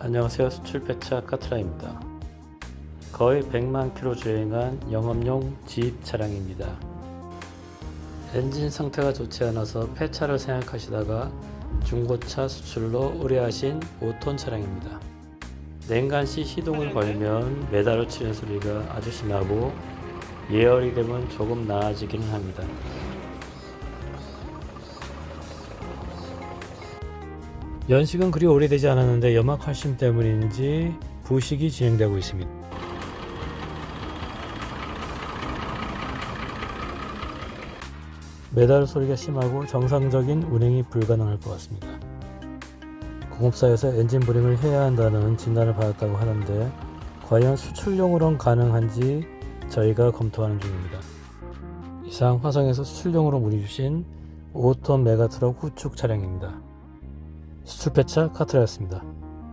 안녕하세요. 수출 배차 카트라입니다. 거의 100만 킬로 주행한 영업용 지입 차량입니다. 엔진 상태가 좋지 않아서 폐차를 생각하시다가 중고차 수출로 의뢰하신 5톤 차량입니다. 냉간 시 시동을 걸면 메달을 치는 소리가 아주 심하고 예열이 되면 조금 나아지기는 합니다. 연식은 그리 오래되지 않았는데 염화 칼슘 때문인지 부식이 진행되고 있습니다. 메달 소리가 심하고 정상적인 운행이 불가능할 것 같습니다. 공업사에서 엔진 브링을 해야 한다는 진단을 받았다고 하는데 과연 수출용으로는 가능한지 저희가 검토하는 중입니다. 이상 화성에서 수출용으로 문의 주신 5톤 메가트럭 후축 차량입니다. 수출배차 카트라였습니다.